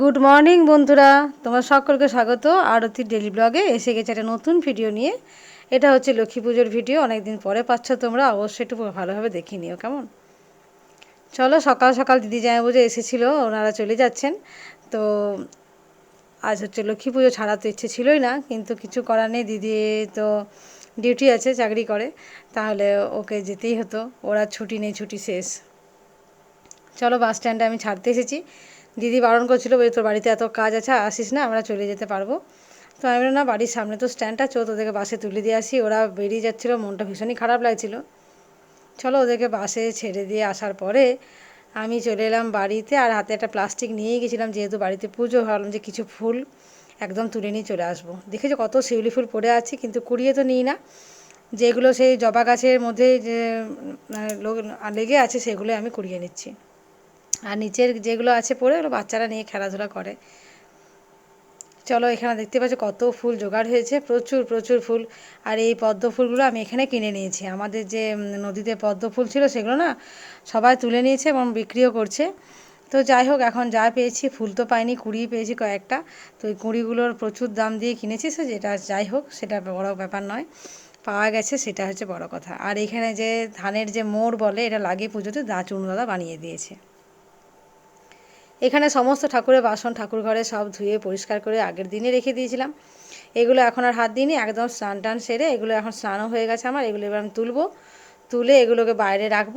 Good morning বন্ধুরা। তোমার সকলকে স্বাগত। আরতি ডেলি ব্লগে এসে গেছে একটা নতুন ভিডিও নিয়ে। এটা হচ্ছে লক্ষ্মী পুজোর ভিডিও অনেক দিন পরে পাচ্ছ তোমরা। অবশ্যই একটু ভালোভাবে দেখে নিও, কেমন? চলো, সকাল সকাল দিদি জামাই বুঝে এসেছিল, ওনারা চলে যাচ্ছেন। তো আজ হচ্ছে লক্ষ্মী পুজো ছাড়া তো ইচ্ছে ছিলই না, কিন্তু কিছু করার নেই। দিদি তো ডিউটি আছে, চাকরি করে। তাহলে ওকে যেতেই হতো। ওরা ছুটি নেই, ছুটি শেষ। চলো বাস স্ট্যান্ডে আমি ছাড়তে এসেছি। দিদি বারণ করছিল, বলে তোর বাড়িতে এত কাজ আছে আসিস না, আমরা চলে যেতে পারব। তো আমি বললাম, না, বাড়ির সামনে তো স্ট্যান্ড আছে তোদেরকে বাসে তুলে দিয়ে আসি। ওরা বেরিয়ে যাচ্ছিল, মনটা ভীষণই খারাপ লাগছিল। চলো, ওদেরকে বাসে ছেড়ে দিয়ে আসার পরে আমি চলে এলাম বাড়িতে, আর হাতে একটা প্লাস্টিক নিয়েই গেছিলাম, যেহেতু বাড়িতে পুজো, ভাবলাম যে কিছু ফুল একদম তুলে নিয়ে চলে আসব। দেখেছ কত শিউলি ফুল পড়ে আছে, কিন্তু কুড়িয়ে তো নিই না। যেগুলো সেই জবা গাছের মধ্যে যে লেগে আছে সেগুলো আমি কুড়িয়ে নিচ্ছি। আর নিচের যেগুলো আছে পড়ে ওগুলো বাচ্চারা নিয়ে খেলাধুলা করে। চলো এখানে দেখতে পাচ্ছ কত ফুল জোগাড় হয়েছে, প্রচুর প্রচুর ফুল। আর এই পদ্ম ফুলগুলো আমি এখানে কিনে নিয়েছি। আমাদের যে নদীতে পদ্ম ফুল ছিল সেগুলো না সবাই তুলে নিয়েছে এবং বিক্রিও করছে। তো যাই হোক, এখন যা পেয়েছি, ফুল তো পাইনি, কুড়ি পেয়েছি কয়েকটা। তো ওই কুড়িগুলোর প্রচুর দাম দিয়ে কিনেছি, সে যেটা যাই হোক, সেটা বড় ব্যাপার নয়। পাওয়া গেছে, সেটা হচ্ছে বড় কথা। আর এখানে যে ধানের যে মোড় বলে, এটা লাগে পুজোতে দা দাদা বানিয়ে দিয়েছে। এখানে সমস্ত ঠাকুরের বাসন ঠাকুর ঘরে সব ধুয়ে পরিষ্কার করে আগের দিনে রেখে দিয়েছিলাম। এগুলো এখন আর হাত দিইনি, একদম স্নান টান সেরে এগুলো এখন স্নানও হয়ে গেছে আমার, এগুলো এবার আমি তুলবো। তুলে এগুলোকে বাইরে রাখব,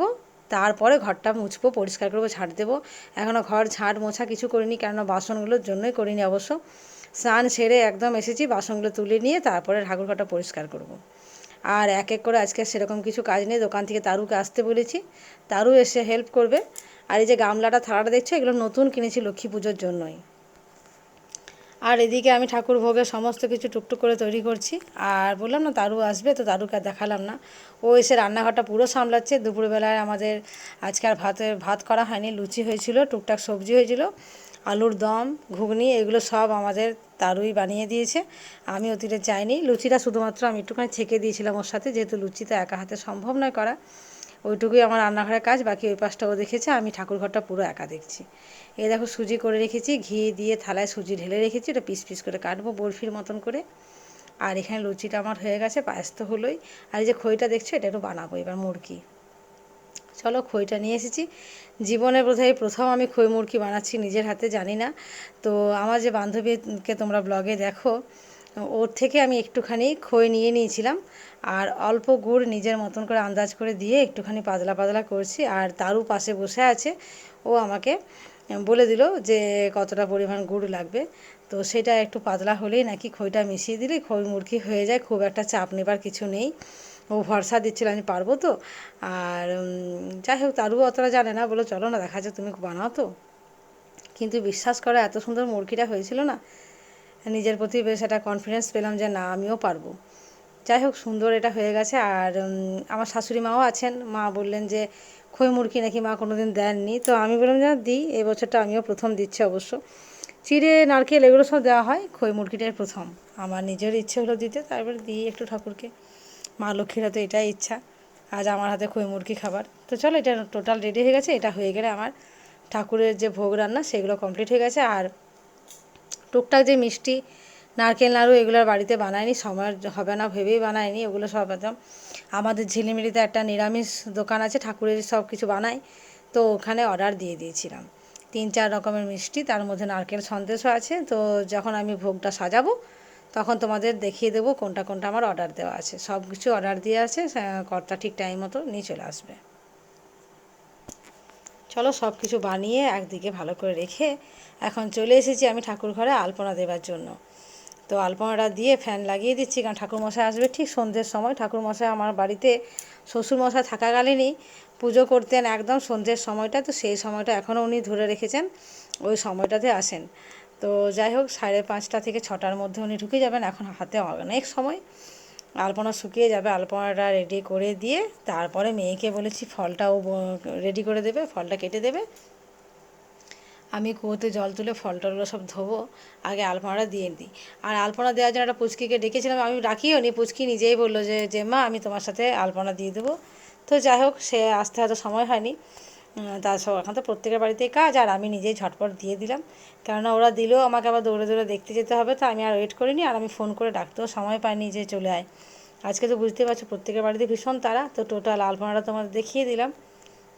তারপরে ঘরটা মুছবো, পরিষ্কার করব ঝাঁট দেবো। এখনও ঘর ঝাঁট মোছা কিছু করিনি, কেননা বাসনগুলোর জন্যই করিনি অবশ্য। স্নান সেরে একদম এসেছি, বাসনগুলো তুলে নিয়ে তারপরে ঠাকুর ঘরটা পরিষ্কার করব। আর এক এক করে আজকে সেরকম কিছু কাজ নেই, দোকান থেকে তারুকে আসতে বলেছি। তারু এসে হেল্প করবে। আর এই যে গামলাটা, থালাটা দেখছ? এগুলো নতুন কিনেছি লক্ষ্মী পুজোর জন্যই। আর এদিকে আমি ঠাকুর ভোগের সমস্ত কিছু টুকটুক করে তৈরি করছি। আর বললাম না, তারু আসবে তো তারুকে দেখালাম না। ও এসে রান্নাঘরটা পুরো সামলাচ্ছে। দুপুরবেলায় আমাদের আজকে আর ভাতে, ভাত করা হয়নি, লুচি হয়েছিল, টুকটাক সবজি হয়েছিল, আলুর দম, ঘুগনি, এগুলো সব আমাদের তারুই বানিয়ে দিয়েছে। আমি অতিরে চাইনি লুচিটা শুধুমাত্র আমি একটুখানি ছেঁকে দিয়েছিলাম ওর সাথে, যেহেতু লুচিটা একা হাতে সম্ভব নয় করা। ওইটুকুই আমার রান্নাঘরের কাজ, বাকি ওই পাশটাও দেখেছে, আমি ঠাকুরঘরটা পুরো একা দেখছি। এই দেখো সুজি করে রেখেছি, ঘি দিয়ে থালায় সুজি ঢেলে রেখেছি ওটা পিস পিস করে কাটবো বরফির মতন করে। আর এখানে লুচিটা আমার হয়ে গেছে, পায়েস তো হলোই। আর এই যে খইটা দেখছ, এটা একটু বানাবো এবার মুরগি। চলো খইটা নিয়ে এসেছি। জীবনে বোধহয় প্রথম আমি খই মুরগি বানাচ্ছি নিজের হাতে, জানি না। তো আমার যে বান্ধবীকে তোমরা ব্লগে দেখো ওর থেকে আমি একটুখানি খই নিয়ে নিয়েছিলাম আর অল্প গুড় নিজের মতন করে আন্দাজ করে দিয়ে একটুখানি পাতলা পাতলা করছি আর তারও পাশে বসে আছে। ও আমাকে বলে দিল যে কতটা পরিমাণ গুড় লাগবে। তো সেটা একটু পাতলা হলেই নাকি খইটা মিশিয়ে দিলে খই মুরগি হয়ে যায়, খুব একটা চাপ নেবার কিছু নেই। ও ভরসা দিচ্ছিল আমি পারব তো। আর যাই হোক তারও অতটা জানে না বলো চলো না, দেখা যাচ্ছে তুমি বানাও তো। কিন্তু বিশ্বাস করো, এত সুন্দর মুরগিটা হয়েছিল না। নিজের প্রতি বেশ একটা কনফিডেন্স পেলাম যে না, আমিও পারব। যাই হোক, সুন্দর এটা হয়ে গেছে। আর আমার শাশুড়ি মাও আছেন। মা বললেন যে, খই মুরগি নাকি মা কোনো দিন দেননি। তো আমি বললাম যে দিই। এই বছরটা আমিও প্রথম দিচ্ছি অবশ্য। চিড়ে, নারকেল এগুলো সব দেওয়া হয়। খই মুরগিটাই প্রথম। আমার নিজের ইচ্ছে হলো দিতে। তারপরে দিই একটু ঠাকুরকে। মা লক্ষ্মীর হাতে এটাই ইচ্ছা। আজ আমার হাতে খই মুরগি খাবার। তো চলো, এটা টোটাল রেডি হয়ে গেছে। এটা হয়ে গেলে আমার ঠাকুরের যে ভোগ রান্না, সেগুলো কমপ্লিট হয়ে গেছে। আর টুকটাক যে মিষ্টি, নারকেল, নাড়ু এগুলোর বাড়িতে বানায়নি সময় হবে না ভেবেই বানায়নি ওগুলো সব একদম আমাদের ঝিলিমিলিতে একটা নিরামিষ দোকান আছে, ঠাকুরের সব কিছু বানায় তো ওখানে অর্ডার দিয়ে দিয়েছিলাম। তিন চার রকমের মিষ্টি, তার মধ্যে নারকেল সন্দেশও আছে, তো যখন আমি ভোগটা সাজাবো, তখন তোমাদের দেখিয়ে দেবো কোনটা কোনটা আমার অর্ডার দেওয়া আছে। সব কিছু অর্ডার দিয়ে আছে কর্তা ঠিক টাইম মতো নিয়ে চলে আসবে। চলো সব কিছু বানিয়ে একদিকে ভালো করে রেখে এখন চলে এসেছি আমি ঠাকুর ঘরে আলপনা দেবার জন্য। তো আলপনাটা দিয়ে ফ্যান লাগিয়ে দিচ্ছি, কারণ ঠাকুরমশাই আসবে ঠিক সন্ধ্যের সময়। ঠাকুরমশাই আমার বাড়িতে শ্বশুরমশাই থাকাকালীনই পুজো করতেন একদম সন্ধ্যের সময়টা, তো সেই সময়টা এখনও উনি ধরে রেখেছেন, ওই সময়টাতে আসেন। তো যাই হোক, সাড়ে পাঁচটা থেকে ছটার মধ্যে উনি ঢুকে যাবেন, এখন হাতে অনেক সময়। আলপনা শুকিয়ে যাবে, আলপনাটা রেডি করে দিয়ে তারপরে মেয়েকে বলেছি ফলটাও রেডি করে দেবে, ফলটা কেটে দেবে। আমি কুয়োতে জল তুলে ফল টলগুলো সব ধোবো, আগে আলপনাটা দিয়ে দিই। আর আলপনা দেওয়ার জন্য একটা পুচকিকে ডেকেছিলাম, আমি রাখিও নি, পুচকি নিজেই বলল যে মা আমি তোমার সাথে আলপনা দিয়ে দেবো। তো যাই হোক, সে আসতে হয়তো সময় হয়নি। তার সব, এখন তো প্রত্যেকের বাড়িতেই কাজ, আর আমি নিজেই ঝটপট দিয়ে দিলাম। কেননা ওরা দিলেও আমাকে আবার দৌড়ে দৌড়ে দেখতে যেতে হবে, তো আমি আর ওয়েট করিনি, আর আমি ফোন করে ডাকতেও সময় পাইনি যে চলে আয়। আজকে তো বুঝতে পারছ, প্রত্যেকের বাড়িতে ভীষণ তারা, তো টোটাল আলপনাটা তোমাদের দেখিয়ে দিলাম।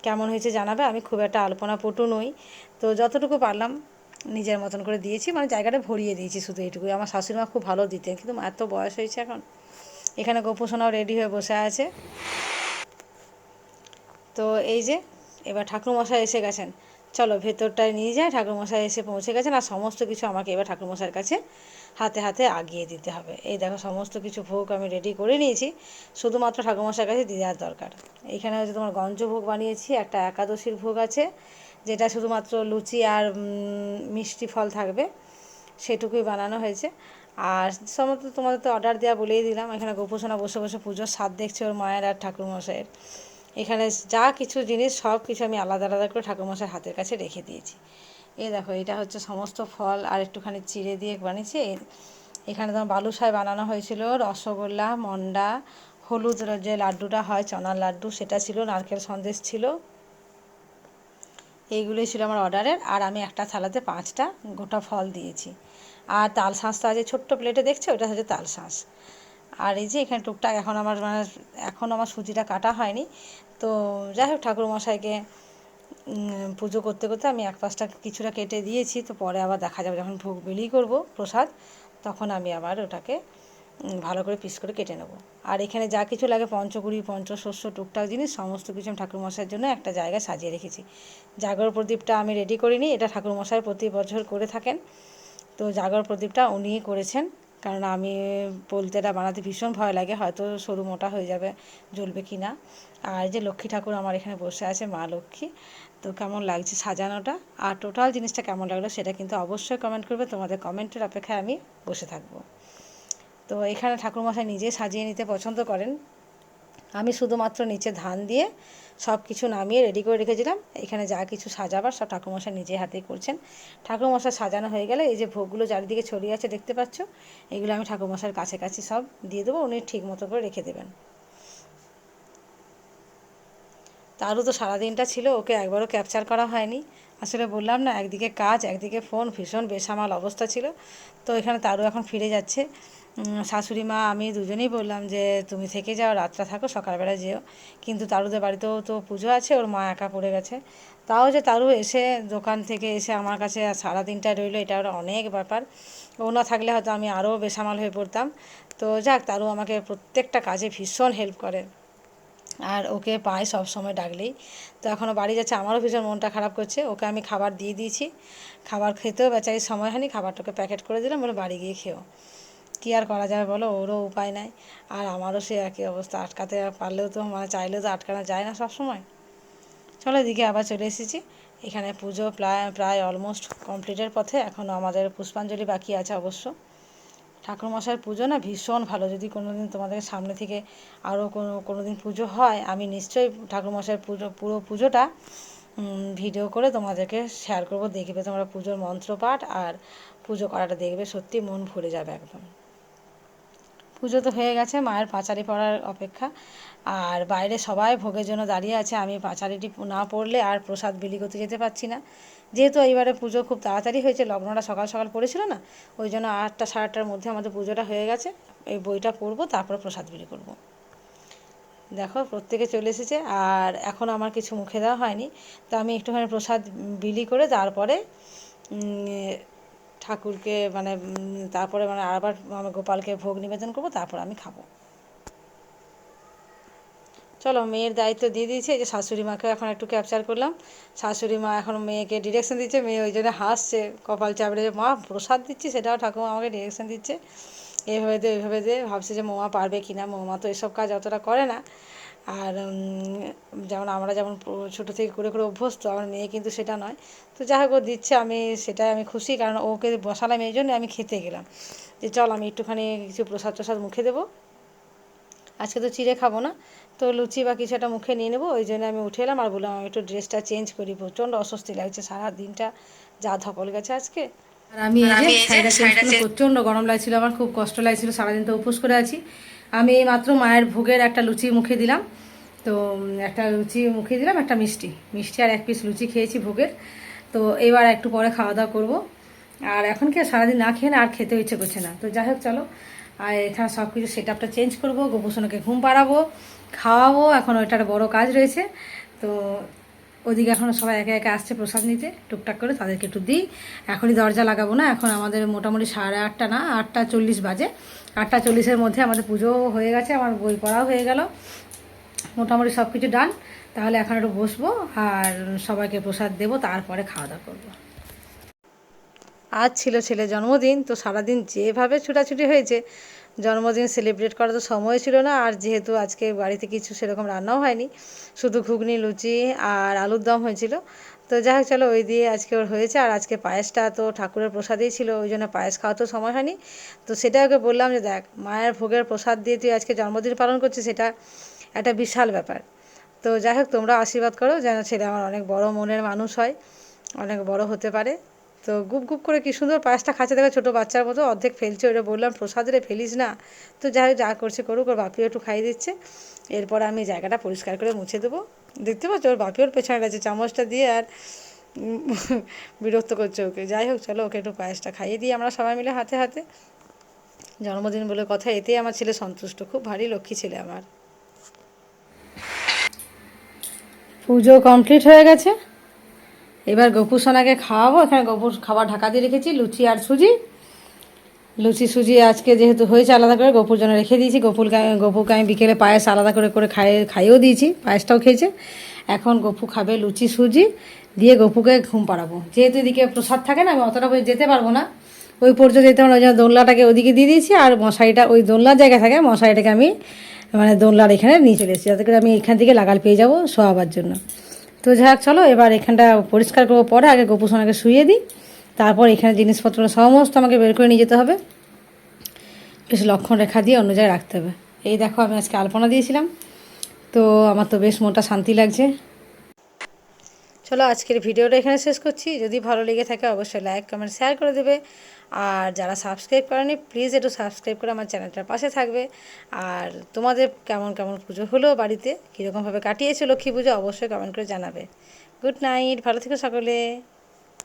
কেমন হয়েছে জানাবে? আমি খুব একটা আলপনা পটু নই। তো যতটুকু পারলাম, নিজের মতন করে দিয়েছি মানে জায়গাটা ভরিয়ে দিয়েছি শুধু এইটুকুই। আমার শাশুড়ি মা খুব ভালো দিতেন, কিন্তু মায়ের তো বয়স হয়েছে এখন। এখানে গোপোষণাও রেডি হয়ে বসে আছে। তো এই যে এবার ঠাকুরমশাই এসে গেছেন। চলো ভেতরটায় নিয়ে যায় ঠাকুরমশাই এসে পৌঁছে গেছেন আর সমস্ত কিছু আমাকে এবার ঠাকুরমশাইয়ের কাছে হাতে হাতে আগিয়ে দিতে হবে। এই দেখো সমস্ত কিছু ভোগ আমি রেডি করে নিয়েছি, শুধুমাত্র ঠাকুরমশাইয়ের কাছে দিয়ে দেওয়ার দরকার। এইখানে হচ্ছে তোমার গঞ্জ ভোগ বানিয়েছি, একটা একাদশীর ভোগ আছে, যেটা শুধুমাত্র লুচি আর মিষ্টি ফল থাকবে, সেটুকুই বানানো হয়েছে। আর সমস্ত তোমাদের তো অর্ডার দেওয়া বলেই দিলাম, এখানে গোপোষণা বসে বসে পুজোর স্বাদ দেখছে ওর মায়ের আর ঠাকুরমশাইয়ের। এখানে যা কিছু জিনিস সব কিছু আমি আলাদা আলাদা করে ঠাকুরমশাইয়ের হাতের কাছে রেখে দিয়েছি। এই দেখো, এটা হচ্ছে সমস্ত ফল আর একটুখানি চিড়ে দিয়ে বানিয়েছি। এখানে তোমার বালুশাই বানানো হয়েছিল, রসগোল্লা, মন্ডা, হলুদ যে লাড্ডুটা হয়, চনার লাড্ডু, সেটা ছিল, নারকেল সন্দেশ ছিল। এইগুলোই ছিল আমার অর্ডারের, আর আমি একটা থালাতে পাঁচটা গোটা ফল দিয়েছি। আর তাল আছে ছোট্ট প্লেটে দেখছ, ওটা হচ্ছে তাল শাঁস। আর এই যে এখানে টুকটাক এখন আমার মানে এখন আমার সুজিটা কাটা হয়নি। তো যাই হোক ঠাকুরমশাইকে পুজো করতে করতে আমি এক পাশটা কিছুটা কেটে দিয়েছি, তো পরে আবার দেখা যাবে যখন ভোগ বিলি করব প্রসাদ, তখন আমি আবার ওটাকে ভালো করে পিস করে কেটে নেব। আর এখানে যা কিছু লাগে পঞ্চকুড়ি, পঞ্চশস্য, টুকটাক জিনিস, সমস্ত কিছু আমি ঠাকুরমশাইয়ের জন্য একটা জায়গায় সাজিয়ে রেখেছি। জাগর প্রদীপটা আমি রেডি করিনি, এটা ঠাকুরমশাই প্রতি বছর করে থাকেন। তো জাগর প্রদীপটা উনিই করেছেন। কারণ আমি পোলতেটা বানাতে ভীষণ ভয় লাগে, হয়তো সরু মোটা হয়ে যাবে, জ্বলবে কি না আর যে লক্ষ্মী ঠাকুর আমার এখানে বসে আছে, মা লক্ষ্মী, তো কেমন লাগছে সাজানোটা? আর টোটাল জিনিসটা কেমন লাগল সেটা কিন্তু অবশ্যই কমেন্ট করবে, তোমাদের কমেন্টের অপেক্ষায় আমি বসে থাকব। তো এখানে ঠাকুর মশাই নিজে সাজিয়ে নিতে পছন্দ করেন। আমি শুধুমাত্র নিচে ধান দিয়ে সব কিছু নামিয়ে রেডি করে রেখেছিলাম। এখানে যা কিছু সাজাবার সব ঠাকুরমশাই নিজে হাতেই করছেন। ঠাকুরমশাই সাজানো হয়ে গেলে এই যে ভোগগুলো চারিদিকে ছড়িয়ে আছে দেখতে পাচ্ছ, এগুলো আমি ঠাকুরমশাইয়ের কাছে কাছে সব দিয়ে দেবো, উনি ঠিক মতো করে রেখে দেবেন। তারও তো সারাদিনটা ছিল, ওকে একবারও ক্যাপচার করা হয়নি। আসলে বললাম না, একদিকে কাজ, একদিকে ফোন ভীষণ বেসামাল অবস্থা ছিল। তো এখানে তারও এখন ফিরে যাচ্ছে। শাশুড়ি মা, আমি দুজনেই বললাম যে, তুমি থেকে যাও, রাতটা থাকো সকালবেলা যেও। কিন্তু তারুদের বাড়িতেও তো পুজো আছে, ওর মা একা পড়ে গেছে। তাও যে তারু এসে দোকান থেকে এসে আমার কাছে সারাদিনটা রইল, এটা ওর অনেক ব্যাপার। ও না থাকলে হয়তো আমি আরও বেসামাল হয়ে পড়তাম। তো যাক, তারু আমাকে প্রত্যেকটা কাজে ভীষণ হেল্প করে। আর ওকে পাই সব সময় ডাকলেই। তো এখনও বাড়ি যাচ্ছে, আমারও ভীষণ মনটা খারাপ করছে। ওকে আমি খাবার দিয়ে দিয়েছি। খাবার খেতেও বেচারি সময় হয়নি খাবারটাকে প্যাকেট করে দিলাম, বলে বাড়ি গিয়ে খেও। কী আর করা যাবে বলো? ওরও উপায় নাই। আর আমারও সে একই অবস্থা। আটকাতে পারলেও তো মানে চাইলেও তো আটকানো যায় না সব সময় চলো এদিকে আবার চলে এসেছি। এখানে পুজো প্রায় প্রায় অলমোস্ট কমপ্লিটের পথে। এখনও আমাদের পুষ্পাঞ্জলি বাকি আছে অবশ্য। ঠাকুরমশাইয়ের পুজো না ভীষণ ভালো। যদি কোনো দিন তোমাদের সামনে থেকে আরও কোনো কোনো দিন পুজো হয়, আমি নিশ্চয়ই ঠাকুরমশাইয়ের পুজো, পুরো পুজোটা ভিডিও করে তোমাদেরকে শেয়ার করব। দেখবে তোমরা পুজোর মন্ত্রপাঠ আর পুজো করাটা দেখবে। সত্যি মন ভরে যাবে একদম। পুজো তো হয়ে গেছে, মায়ের পাঁচারি পড়ার অপেক্ষা। আর বাইরে সবাই ভোগের জন্য দাঁড়িয়ে আছে, আমি পাঁচারিটি না পড়লে আর প্রসাদ বিলি করতে যেতে পারছি না। যেহেতু এইবারে পুজো খুব তাড়াতাড়ি হয়েছে, লগ্নটা সকাল সকাল পড়েছিল না, ওই জন্য আটটা, সাড়ে আটটার মধ্যে আমাদের পুজোটা হয়ে গেছে। এই বইটা পড়ব, তারপরে প্রসাদ বিলি করব। দেখো, প্রত্যেকে চলে এসেছে, আর এখন আমার কিছু মুখে দেওয়া হয়নি। তো আমি একটুখানি প্রসাদ বিলি করে তারপরে ঠাকুরকে মানে তারপরে মানে আবার আমি গোপালকে ভোগ নিবেদন করব, তারপর আমি খাব। চলো, মেয়ের দায়িত্ব দিয়ে দিয়েছি যে শাশুড়ি মাকেও এখন একটু ক্যাপচার করলাম। শাশুড়ি মা এখন মেয়েকে ডিরেকশন দিচ্ছে, মেয়ে ওই জন্য হাসছে, কপাল চাপড়ে, মা প্রসাদ দিচ্ছি, সেটাও ঠাকুমা আমাকে ডিরেকশন দিচ্ছে। এইভাবে দে ওইভাবে দে ভাবছে যে মোমা পারবে কি না মোমা তো এসব কাজ অতটা করে না। আর যেমন আমরা যেমন ছোটো থেকে করে করে অভ্যস্ত আমার মেয়ে কিন্তু সেটা নয়। তো যাই হোক ও দিচ্ছে আমি সেটাই আমি খুশি কারণ ওকে বসালাম এই জন্য আমি খেতে গেলাম। যে চল আমি একটুখানি কিছু প্রসাদ প্রসাদ মুখে দেবো। আজকে তো চিড়ে খাব না তো লুচি বা কিছু একটা মুখে নিয়ে নেব ওই জন্য আমি উঠে এলাম আর বললাম আমি একটু ড্রেসটা চেঞ্জ করি প্রচণ্ড অস্বস্তি লাগছে সারা দিনটা যা ধকল গেছে আজকে। আর আমি এই যে চেঞ্জ প্রচণ্ড গরম লাগছিল আমার খুব কষ্ট লাগছিল সারাদিন তো উপোস করে আছি। আমি মাত্র মায়ের ভোগের একটা লুচি মুখে দিলাম। তো একটা লুচি মুখে দিলাম, একটা মিষ্টি। মিষ্টি আর এক পিস লুচি খেয়েছি ভোগের। তো এবার একটু পরে খাওয়া দাওয়া করব। আর এখন কি সারাদিন না খেয়ে না আর খেতে ইচ্ছে করছে না। তো যাই হোক, চলো। আর এখানে সব কিছু সেট আপটা চেঞ্জ করব, গোপুসোনাকে ঘুম পাড়াবো, খাওয়াবো। এখন ওইটার বড় কাজ রয়েছে। তো ওদিকে এখনও সবাই একে একে আসছে প্রসাদ নিতে, টুকটাক করে তাদেরকে একটু দিই। এখনই দরজা লাগাবো না, এখন আমাদের মোটামুটি সাড়ে আটটা না, আটটা চল্লিশ বাজে। আটটা চল্লিশের মধ্যে আমাদের পুজো হয়ে গেছে, আমার বই পড়াও হয়ে গেল। মোটামুটি সব কিছু ডান, তাহলে এখন একটু বসবো আর সবাইকে প্রসাদ দেবো, তারপরে খাওয়া দাওয়া করব। আজ ছিল ছেলে জন্মদিন, তো সারাদিন যেভাবে ছুটাছুটি হয়েছে, জন্মদিন সেলিব্রেট করার তো সময় ছিল না, আর যেহেতু আজকে বাড়িতে কিছু সেরকম রান্নাও হয়নি, শুধু ঘুগনি, লুচি আর আলুর দম হয়েছিল। তো যাই হোক, চলো ওই দিয়ে আজকে ওর হয়েছে, আর আজকে পায়েসটা তো ঠাকুরের প্রসাদেই ছিল, ওই জন্য পায়েস খাওয়া তো সময় হয়নি। তো সেটা ওকে বললাম যে, দেখ, মায়ের ভোগের প্রসাদ দিয়ে তুই আজকে জন্মদিন পালন করছিস, সেটা একটা বিশাল ব্যাপার। তো যাই হোক, তোমরা আশীর্বাদ করো, যেন ছেলে আমার অনেক বড় মনের মানুষ হয়, অনেক বড় হতে পারে। তো গুপ গুপ করে কি সুন্দর পায়েসটা খাচ্ছে দেখো ছোটো বাচ্চার মতো অর্ধেক ফেলছে ওটা বললাম, প্রসাদে ফেলিস না। তো যাই হোক, যা করছে করুক, ওর বাপিও একটু খাইয়ে দিচ্ছে। এরপর আমি জায়গাটা পরিষ্কার করে মুছে দেবো। দেখতে পাচ্ছ, ওর বাপিওর পেছনে আছে চামচটা দিয়ে আর বিরক্ত করছে ওকে। যাই হোক, চলো ওকে একটু পায়েসটা খাইয়ে দিই আমরা সবাই মিলে হাতে হাতে। জন্মদিন বলে কথা, এতেই আমার ছেলে সন্তুষ্ট। খুব ভারী লক্ষ্মী ছেলে আমার। পুজো কমপ্লিট হয়ে গেছে। এবার গপু সোনাকে খাওয়াবো। এখানে গপুর খাবার ঢাকা দিয়ে রেখেছি, লুচি আর সুজি। লুচি, সুজি আজকে যেহেতু হয়েছে আলাদা করে, গপুর জন্য রেখে দিয়েছি। গপুরকে গপুকে আমি বিকেলে পায়েস আলাদা করে করে খাইয়ে খাইয়েও দিয়েছি, পায়েসটাও খেয়েছে। এখন গপু খাবে লুচি, সুজি দিয়ে গপুকে ঘুম পাড়াবো। যেহেতু এদিকে প্রসাদ থাকে না, আমি অতটা যেতে পারব না। ওই পর্যন্ত যেতে পারব ওই জন্য দোলনাটাকে ওদিকে দিয়ে দিয়েছি আর মশারিটা ওই দোলনার জায়গায় থাকে, মশারিটাকে আমি মানে দোলনার এখানে নিয়ে চলে এসেছি। যাতে করে আমি এখান থেকে লাগাল পেয়ে যাব শোয়াবার জন্য। তো যাক চলো, এবার এখানটা পরিষ্কার করব পরে, আগে গোপু সোনাকে শুয়ে দিই। তারপর এখানে জিনিসপত্র সমস্ত আমাকে বের করে নিয়ে যেতে হবে। বেশ লক্ষণ রেখা দিয়ে অন্য জায়গায় রাখতে হবে। এই দেখো, আমি আজকে আলপনা দিয়েছিলাম। তো আমার তো বেশ মনটা শান্তি লাগছে। চলো, আজকের ভিডিওটা এখানে শেষ করছি। যদি ভালো লেগে থাকে, অবশ্যই লাইক কমেন্ট শেয়ার করে দেবে। আর যারা সাবস্ক্রাইব করেনি প্লিজ একটু সাবস্ক্রাইব করে আমার চ্যানেলটার পাশে থাকবে। আর তোমাদের কেমন কেমন পুজো হলো বাড়িতে? কীরকমভাবে কাটিয়েছো লক্ষ্মী পুজো অবশ্যই কমেন্ট করে জানাবে। গুড নাইট ভালো থেকো সকলে।